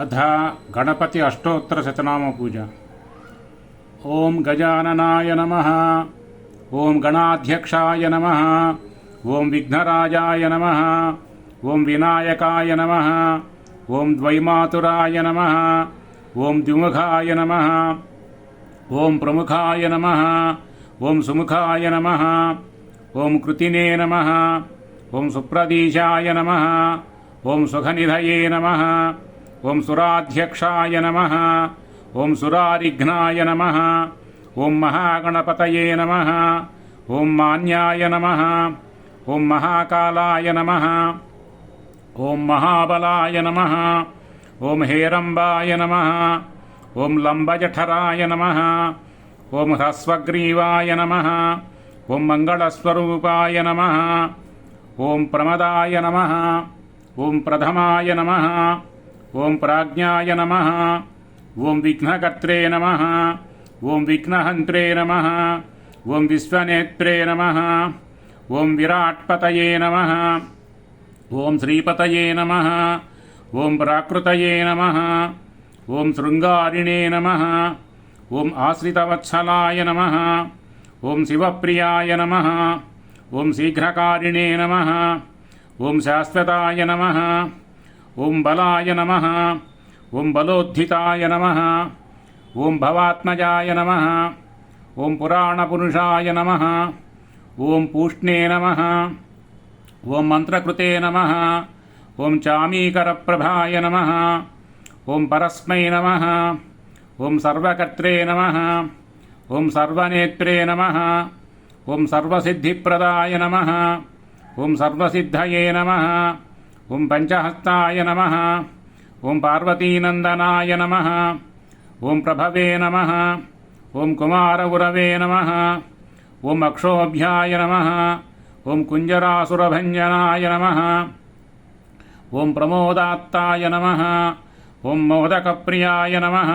अथ गणपति ॐ गजाननाय नमः ॐ गणाध्यक्षाय नमः ॐ विघ्नराजाय नमः ॐ विनायकाय नमः ॐ द्वैमातुराय नमः ॐ द्विमुखाय नमः ॐ प्रमुखाय नमः ॐ सुमुखाय नमः ॐ कृतिने नमः ॐ सुप्रदीशाय नमः ॐ सुखनिधये नमः ఓం సురాధ్యక్షాయ నమ ఓం సురారిఘ్నాయ నమ ఓం మహాగణపతయే నమ ఓం మాన్యాయ నమ ఓం మహాకాలాయ నమ ఓం మహాబలాయ నమ ఓం హేరంబాయ నమ ఓం లంబజఠరాయ నమ ఓం హ్రస్వగ్రీవాయ నమ ఓం మంగళస్వరూపాయ నమ ఓం ప్రమదాయ నమ ఓం ప్రథమాయ నమ ఓం ప్రాజ్ఞాయ నమ ఓం విఘ్నకర్త్రే నమ ఓం విఘ్నహంత్రే నమ ఓం విశ్వనేత్రే నమ ఓం విరాట్పతయే నమ ఓం శ్రీపతయే నమ ఓం ప్రాకృతయే నమ ఓం శృంగారిణే నమ ఓం ఆశ్రితవత్సలాయ నమ ఓం శివప్రియాయ నమ ఓం శీఘ్రకారిణే నమ ఓం శాశ్వతాయ నమ ఓం బలాయ నమ. ఓం బలోద్ధితాయ నమ. ఓం భవాత్మజాయ నమ. ఓం పురాణపురుషాయ నమ. ఓం పూష్ణే నమ. ఓం మంత్రకృతే నమ. ఓం చామీకరప్రభాయ నమ. ఓం పరస్మై నమ. ఓం సర్వకర్త్రే నమ. ఓం సర్వనేత్రే నమ. ఓం సర్వసిద్ధిప్రదాయ నమ. ఓం సర్వసిద్ధయే నమ. नमः ॐ पञ्चहस्ताय नमः ॐ पार्वतीनन्दनाय नमः ॐ प्रभवे नमः ॐ कुमारगुरवे नमः ॐ अक्षोभ्याय नमः ॐ कुञ्जरासुरभञ्जनाय नमः ॐ प्रमोदात्ताय नमः ॐ मोदकप्रियाय नमः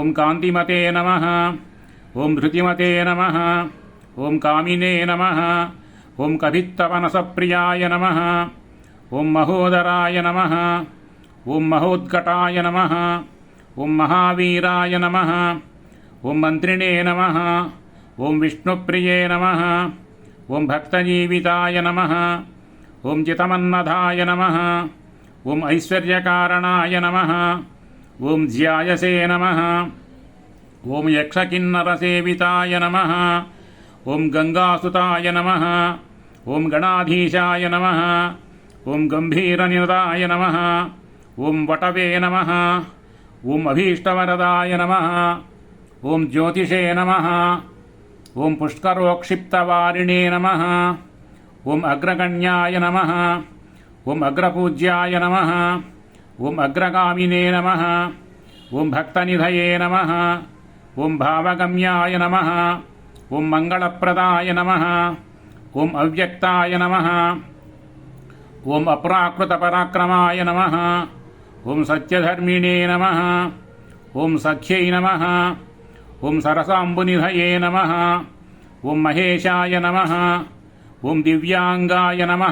ॐ कान्तिमते नमः ॐ धृतिमते नमः ॐ कामिने नमः ॐ कभित्तवनसप्रियाय नमः ॐ महोदराय नमः ॐ महोद्कटाय नमः ॐ महावीराय नमः ॐ मन्त्रिणे नमः ॐ विष्णुप्रिये नमः ॐ भक्तजीविताय नमः ॐ चितमन्नधाय नमः ॐ ऐश्वर्यकारणाय नमः ॐ ध्यायसे नमः ॐ यक्षकिन्नरसेविताय नमः ॐ गङ्गासुताय नमः ॐ गणाधीशाय नमः ॐ गम्भीरनिरदाय नमः ॐ वटवे नमः ॐ अभीष्टवरदाय नमः ॐ ज्योतिषे नमः ॐ पुष्करोक्षिप्तवारिणे नमः ॐ अग्रगण्याय नमः ॐ अग्रपूज्याय नमः ॐ अग्रगामिने नमः ॐ भक्तनिधये नमः ॐ भावगम्याय नमः ॐ मङ्गलप्रदाय नमः ॐ अव्यक्ताय नमः ఓం అప్రాకృత పరాక్రమాయ నమ ఓం సత్యధర్మిణే నమ ఓం సఖ్యై నమ ఓం సరసాంబునిధయే నమ ఓం మహేశాయ నమ ఓం దివ్యాంగాయ నమ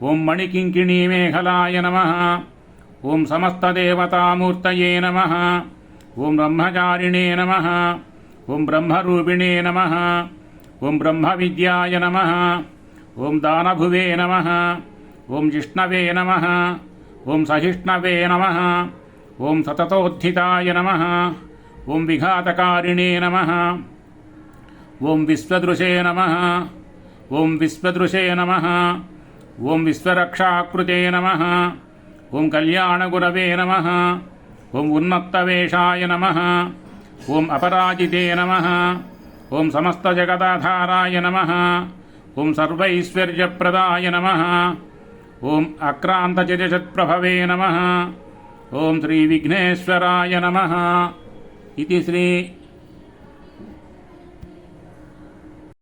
ఓం మణికింకిణీ మేఘలాయ నమ ఓం సమస్తదేవతామూర్తయే నమ ఓం బ్రహ్మచారిణే నమ ఓం బ్రహ్మరూపిణే నమ ఓం బ్రహ్మ విద్యాయ నమ ఓం దానభువే నమ ఓం జిష్ణవే నమ ఓం సహిష్ణవే నమ ఓం సతతోత్థితాయ నమ ఓం విఘాతకారిణే నమ ఓం విశ్వదృశే నమ ఓం విశ్వదృశే నమ ఓం విశ్వరక్షాకృతే నమ ఓం కళ్యాణగురవే నమ ఓం ఉన్నత్తవేషాయ నమ ఓం అపరాజితే నమ ఓం సమస్తజగదాధారాయ నమ ఓం సర్వైశ్వర్యప్రదాయ నమ ఓం అక్రాంతచరిషత్ప్రభవే నమ. ఓం శ్రీ విఘ్నేశ్వరాయ నమ. ఇది శ్రీ